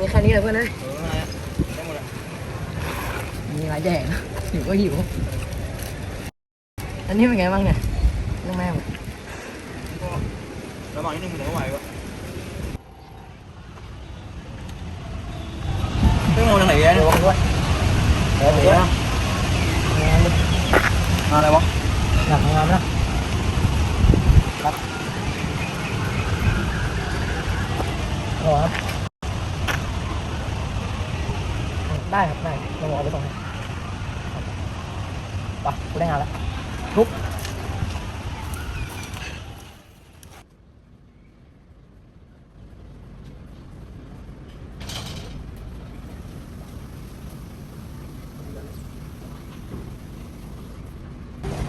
มีแค่นี้เลยเพื่อนนะเอออะไรอะได้หมดอะมีหลายแดกหิวก็หิว อันนี้เป็นไงบ้างเนี่ยเรื่องแม่ก็ระหว่างนิดนึงมันก็ไหววะเรื่มองทางไหนแกเนี่ยด้วยออเดี๋ยวะงานอะไรวะอยากทำงานนะครับรอครับ ได้ครับได้เราเอาไปส่งให้ครับไปกูได้งานแล้วลุก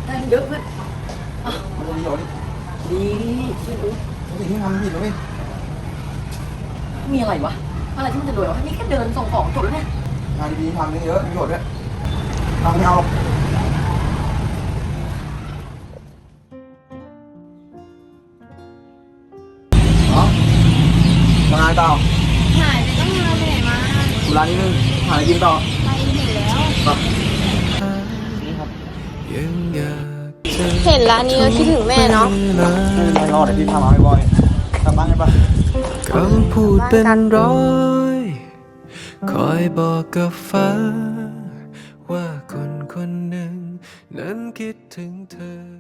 ได้เยอะเพื่อนมันจะดีเหรอดิดีช่วยดูสิ่งที่ทำผิดเหรอพี่มีอะไรวะ อะไรที่มันจะรวยวะนี่แค่เดินส่งของจบแล้วเนี่ย งานดีๆทำเยอะๆมีประโยชน์ด้วยทำไม่เอาหรอกเหรอมาไงต่อหายไปตั้งนานไปไหนมาเวลานี้นึงหาอะไรกินต่อไปเห็นแล้วนี่ครับเห็นร้านนี้แล้วคิดถึงแม่เนาะไม่เป็นไรรอดเดี๋ยวพี่ทำเอาให้บ่อยกลับบ้านกันปะคำพูดเป็นร้อย คอยบอกกับฟ้า ว่าคนคนหนึ่ง นั้นคิดถึงเธอ